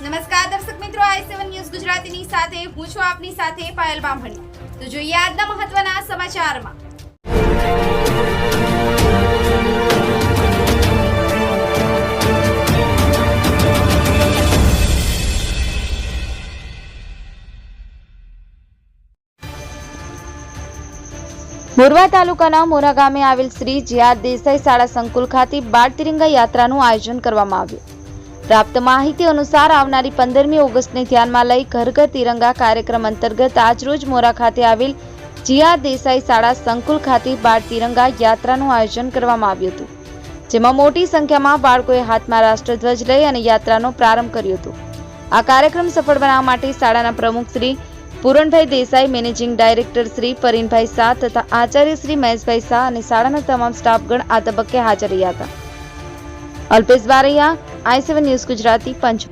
નમસ્કાર દર્શક મિત્રો, આઈ સેવન ન્યૂઝ ગુજરાતીની સાથે, હું છું આપની સાથે પાયલ બામણી. તો જોઈએ આજના મહત્વના સમાચારમાં. મોરવા તાલુકાના મોરા ગામે આવેલ શ્રી જીઆર દેસાઈ શાળા સંકુલ ખાતે બાળ તિરંગા યાત્રાનું આયોજન કરવામાં આવ્યું. પ્રાપ્ત માહિતી અનુસાર આવનારી પંદરમી ઓગસ્ટને ધ્યાનમાં લઈ ઘર ઘર તિરંગા કાર્યક્રમ અંતર્ગત આજરોજ મોરા ખાતે આવેલ જીઆર દેસાઈ શાળા સંકુલ ખાતે બાળ તિરંગા યાત્રાનું આયોજન કરવામાં આવ્યું હતું, જેમાં મોટી સંખ્યામાં બાળકોએ હાથમાં રાષ્ટ્રધ્વજ લઈ અને યાત્રાનો પ્રારંભ કર્યો હતો. આ કાર્યક્રમ સફળ બનાવવા માટે શાળાના પ્રમુખ શ્રી પૂરણભાઈ દેસાઈ, મેનેજિંગ ડાયરેક્ટર શ્રી પરીનભાઈ શાહ તથા આચાર્ય શ્રી મહેશભાઈ શાહ અને શાળાના તમામ સ્ટાફગણ આ તબક્કે હાજર રહ્યા હતા. Alpesh Baraiya I seven news Gujarati punch